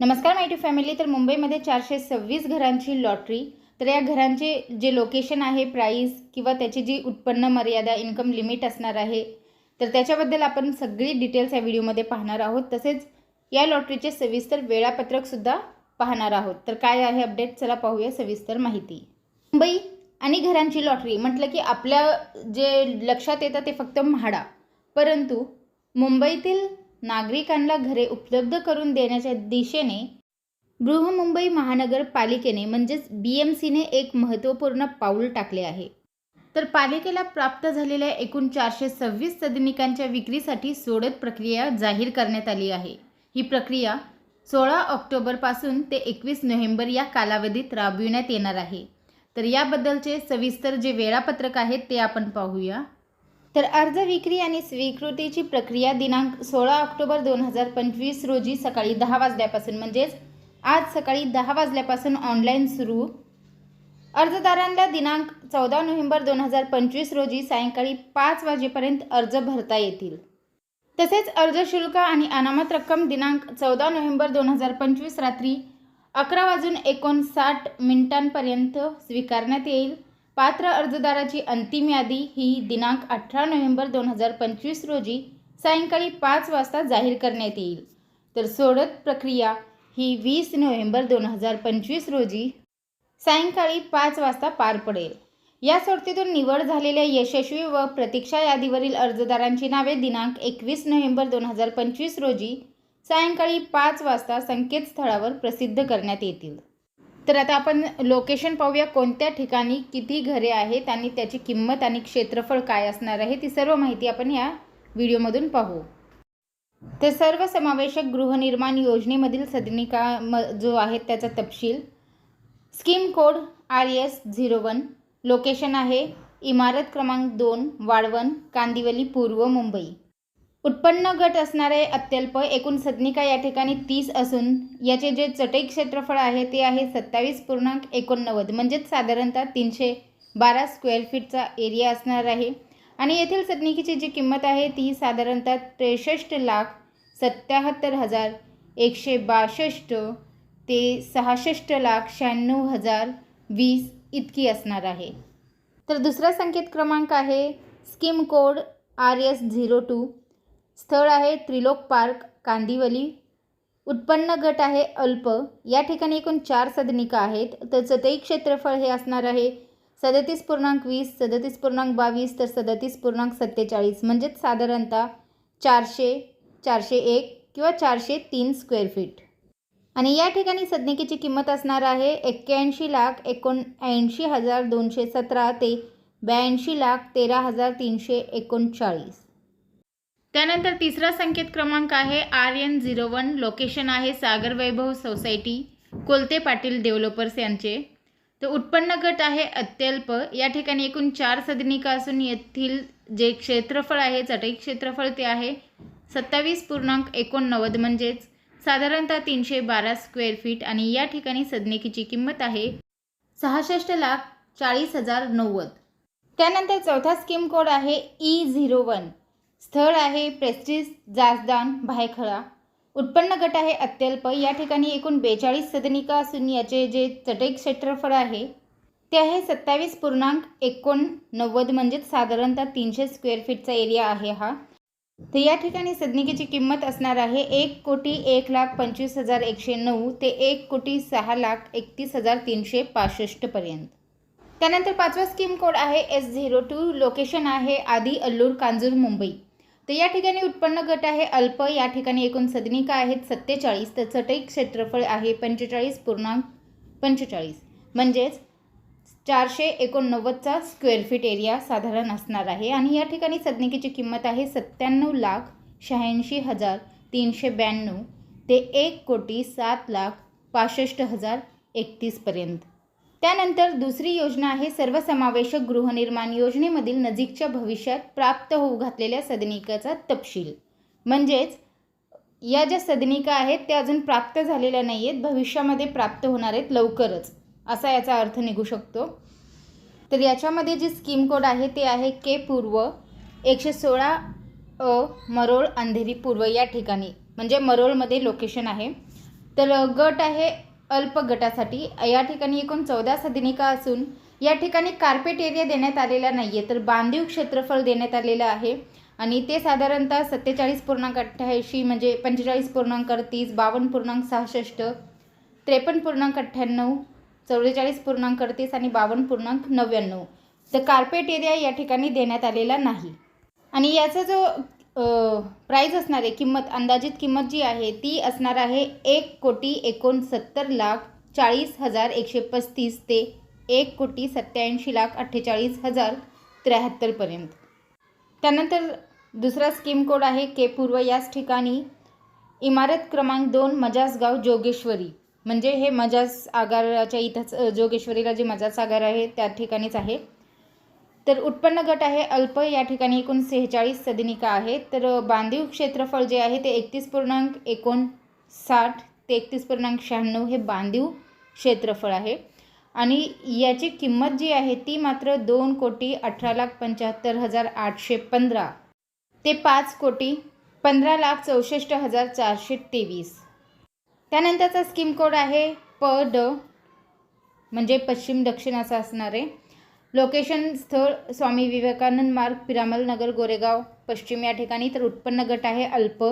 नमस्कार माहिती फॅमिली तर मुंबईमध्ये चारशे सव्वीस घरांची लॉटरी तर या घरांचे जे लोकेशन आहे प्राईस किंवा त्याची जी उत्पन्न मर्यादा इन्कम लिमिट असणार आहे तर त्याच्याबद्दल आपण सगळी डिटेल्स या व्हिडिओमध्ये पाहणार आहोत. तसेच या लॉटरीचे सविस्तर वेळापत्रकसुद्धा पाहणार आहोत. तर काय आहे अपडेट चला पाहूया सविस्तर माहिती. मुंबई आणि घरांची लॉटरी म्हटलं की आपल्या जे लक्षात येतं ते फक्त म्हाडा. परंतु मुंबईतील नागरिकांना घरे उपलब्ध करून देण्याच्या दिशेने बृहमुंबई महानगरपालिकेने म्हणजेच बी एम सीने एक महत्त्वपूर्ण पाऊल टाकले आहे. तर पालिकेला प्राप्त झालेल्या एकूण चारशे सव्वीस सदनिकांच्या विक्रीसाठी सोडत प्रक्रिया जाहीर करण्यात आली आहे. ही प्रक्रिया सोळा ऑक्टोबरपासून ते एकवीस नोव्हेंबर या कालावधीत राबविण्यात येणार आहे. तर याबद्दलचे सविस्तर जे वेळापत्रक आहे ते आपण पाहूया. तर अर्ज विक्री आणि स्वीकृतीची प्रक्रिया दिनांक सोळा ऑक्टोबर दोन हजार पंचवीस रोजी सकाळी दहा वाजल्यापासून म्हणजेच आज सकाळी दहा वाजल्यापासून ऑनलाईन सुरू. अर्जदारांना दिनांक चौदा नोव्हेंबर दोन हजार पंचवीस रोजी सायंकाळी पाच वाजेपर्यंत अर्ज भरता येतील. तसेच अर्ज शुल्क आणि अनामत रक्कम दिनांक चौदा नोव्हेंबर दोन हजार पंचवीस रात्री अकरा वाजून एकोणसाठ मिनिटांपर्यंत स्वीकारण्यात येईल. पात्र अर्जदाराची अंतिम यादी ही दिनांक अठरा नोव्हेंबर दोन हजार पंचवीस रोजी सायंकाळी पाच वाजता जाहीर करण्यात येईल. तर सोडत प्रक्रिया ही वीस नोव्हेंबर दोन हजार पंचवीस रोजी सायंकाळी पाच वाजता पार पडेल. या सोडतीतून निवड झालेल्या यशस्वी व प्रतीक्षा यादीवरील अर्जदारांची नावे दिनांक एकवीस नोव्हेंबर दोन हजार पंचवीस रोजी सायंकाळी पाच वाजता संकेतस्थळावर प्रसिद्ध करण्यात येतील. तर आता आपण लोकेशन पाहूया कोणत्या ठिकाणी किती घरे आहेत आणि त्याची किंमत आणि क्षेत्रफळ काय असणार आहे ती सर्व माहिती आपण या व्हिडिओमधून पाहू. तर सर्वसमावेशक गृहनिर्माण योजनेमधील सदनिका म जो आहे त्याचा तपशील. Scheme code R S zero one. Location आहे इमारत क्रमांक दोन वाळवण कांदिवली पूर्व मुंबई. उत्पन्न गट असणारे अत्यल्प एकूण सदनिका या ठिकाणी तीस असून याचे जे चटई क्षेत्रफळ आहे ते आहे सत्तावीस पूर्णांक एकोणनव्वद. म्हणजेच साधारणतः तीनशे बारा स्क्वेअर फीटचा एरिया असणार आहे. आणि येथील सदनिकेची जी किंमत आहे ती साधारणतः त्रेसष्ट लाख सत्याहत्तर हजार एकशे बासष्ट ते सहासष्ट लाख शहाण्णव हजार वीस इतकी असणार आहे. तर दुसरा संकेत क्रमांक आहे scheme code R S zero two. स्थळ आहे त्रिलोक पार्क कांदिवली. उत्पन्न गट आहे अल्प. या ठिकाणी एकूण चार सदनिका आहेत. तर चतई क्षेत्रफळ हे असणार आहे सदतीस पूर्णांक वीस सदतीस पूर्णांक बावीस तर सदतीस पूर्णांक सत्तेचाळीस. म्हणजेच साधारणतः चारशे चारशे एक किंवा चारशे तीन स्क्वेअर फीट आणि या ठिकाणी सदनिकेची किंमत असणार आहे एक्क्याऐंशी लाख एकोणऐंशी हजार दोनशे सतरा ते ब्याऐंशी लाख तेरा हजार तीनशे एकोणचाळीस. त्यानंतर तिसरा संकेत क्रमांक आहे R N zero one. Location आहे सागर वैभव सोसायटी कोलते पाटील डेव्हलपर्स यांचे. तर उत्पन्न गट आहे अत्यल्प. या ठिकाणी एकूण चार सदनिका असून येथील जे क्षेत्रफळ आहे चटई क्षेत्रफळ ते आहे सत्तावीस पूर्णांक एकोणनव्वद म्हणजेच साधारणतः तीनशे बारा स्क्वेअर फीट आणि या ठिकाणी सदनिकेची किंमत आहे सहासष्ट लाख चाळीस हजार नव्वद. त्यानंतर चौथा स्कीम कोड आहे ई झिरो वन स्थळ आहे प्रेस्टिज जाजदान भायखळा. उत्पन्न गट आहे अत्यल्प. या ठिकाणी एकूण बेचाळीस सदनिका असून याचे जे चटई क्षेत्रफळ आहे ते आहे सत्तावीस पूर्णांक एकोणनव्वद म्हणजेच साधारणतः तीनशे स्क्वेअर फीटचा एरिया आहे हा. तर या ठिकाणी सदनिकेची किंमत असणार आहे एक कोटी एक लाख पंचवीस हजार एकशे नऊ ते एक कोटी सहा लाख एकतीस हजार तीनशे पासष्टपर्यंत त्यानंतर पाचवा स्कीम कोड आहे एस झिरो टू लोकेशन आहे आधी अल्लूर कांजूर मुंबई. तर या ठिकाणी उत्पन्न गट आहे अल्प. या ठिकाणी एकूण सदनिका आहेत सत्तेचाळीस. तर चटई क्षेत्रफळ आहे पंचेचाळीस पूर्णांक पंचेचाळीस. म्हणजेच चारशे एकोणनव्वदचा स्क्वेअर फीट एरिया साधारण असणार आहे. आणि या ठिकाणी सदनिकेची किंमत आहे सत्त्याण्णव लाख शहाऐंशी हजार तीनशे ब्याण्णव ते एक कोटी सात लाख पासष्ट हजार एकतीसपर्यंत त्यानंतर दुसरी योजना आहे सर्वसमावेशक गृहनिर्माण योजनेमधील नजीकच्या भविष्यात प्राप्त होऊ घातलेल्या सदनिकाचा तपशील. म्हणजेच या ज्या सदनिका आहेत त्या अजून प्राप्त झालेल्या नाही आहेत भविष्यामध्ये प्राप्त होणार आहेत लवकरच. असा याचा अर्थ निघू शकतो. तर याच्यामध्ये जी स्कीम कोड आहे ते आहे के पूर्व एकशे सोळा अ मरोळ अंधेरी पूर्व या ठिकाणी. म्हणजे मरोळमध्ये लोकेशन आहे. तर गट आहे अल्प गटासाठी या ठिकाणी एकूण चौदा सदनिका असून या ठिकाणी कार्पेट एरिया देण्यात आलेला नाही आहे तर बांधीव क्षेत्रफळ देण्यात आलेलं आहे. आणि ते साधारणतः सत्तेचाळीस पूर्णांक अठ्ठ्याऐंशी म्हणजे पंचेचाळीस पूर्णांक अडतीस बावन्न पूर्णांक सहासष्ट त्रेपन्न पूर्णांक अठ्ठ्याण्णव चौवेचाळीस पूर्णांक अडतीस आणि बावन्न पूर्णांक नव्याण्णव. तर कार्पेट एरिया या ठिकाणी देण्यात आलेला नाही. आणि याचा जो प्राईज असणार आहे. किंमत अंदाजित किंमत जी आहे ती असणार आहे एक कोटी एकोणसत्तर लाख चाळीस हजार एकशे पस्तीस ते एक कोटी सत्त्याऐंशी लाख अठ्ठेचाळीस हजार त्र्याहत्तरपर्यंत त्यानंतर दुसरा स्कीम कोड आहे के पूर्व याच ठिकाणी. इमारत क्रमांक दोन मजासगाव जोगेश्वरी. म्हणजे हे मजास आगाराच्या इथंच जोगेश्वरीला जे मजास आगार आहे त्या ठिकाणीच आहे. तर उत्पन्न गट आहे अल्प या ठिकाणी एकूण सेहेचाळीस सदनिका आहे तर बांधीव क्षेत्रफळ जे आहे ते एकतीस पूर्णांक एकोणसाठ ते एकतीस पूर्णांक शहाण्णव हे बांधीव क्षेत्रफळ आहे. आणि याची किंमत जी आहे ती मात्र दोन कोटी अठरा लाख पंच्याहत्तर हजार आठशे पंधरा ते पाच कोटी पंधरा लाख चौसष्ट हजार चारशे तेवीस. त्यानंतरचा स्कीम कोड आहे प ड म्हणजे पश्चिम दक्षिण असा असणार आहे. लोकेशन स्थळ स्वामी विवेकानंद मार्ग पिरामल नगर गोरेगाव. पश्चिम या ठिकाणी तर उत्पन्न गट आहे अल्प.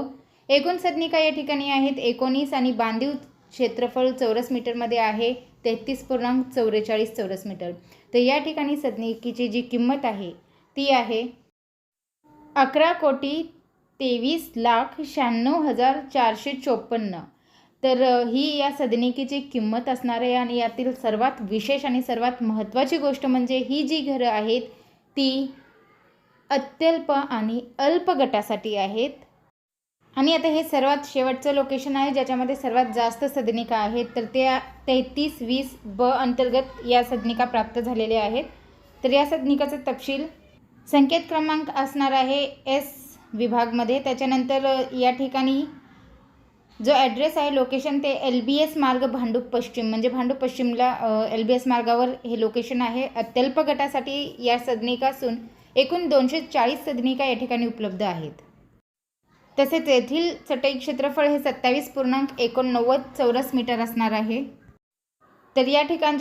एकूण सदनिका या ठिकाणी आहेत एकोणीस आणि बांधीव क्षेत्रफळ चौरस मीटरमध्ये आहे. तेहतीस पूर्णांक चौवेचाळीस चौरस मीटर. तर या ठिकाणी सदनिकेची जी किंमत आहे ती आहे अकरा कोटी तेवीस लाख शहाण्णव हजार चारशे चोपन्न. तर ही या सदनिकेची किंमत असणार आहे आणि यातील सर्वात विशेष आणि सर्वात महत्त्वाची गोष्ट म्हणजे ही जी घरं आहेत ती अत्यल्प आणि अल्प गटासाठी आहेत. आणि आता हे सर्वात शेवटचं लोकेशन आहे ज्याच्यामध्ये सर्वात जास्त सदनिका आहेत. तर त्या तेहतीस वीस ब अंतर्गत या सदनिका प्राप्त झालेल्या आहेत. तर या सदनिकाचा तपशील संकेत क्रमांक असणार आहे एस विभागमध्ये. त्याच्यानंतर या ठिकाणी जो ॲड्रेस आहे लोकेशन ते एल बी एस मार्ग भांडूप पश्चिम. म्हणजे भांडूप पश्चिमला एल बी एस मार्गावर हे लोकेशन आहे. अत्यल्प गटासाठी या सदनिका असून एकूण दोनशे चाळीस सदनिका या ठिकाणी उपलब्ध आहेत. तसेच येथील चटई क्षेत्रफळ हे सत्तावीस पूर्णांक एकोणनव्वद चौरस मीटर असणार आहे. तर या ठिकाणच्या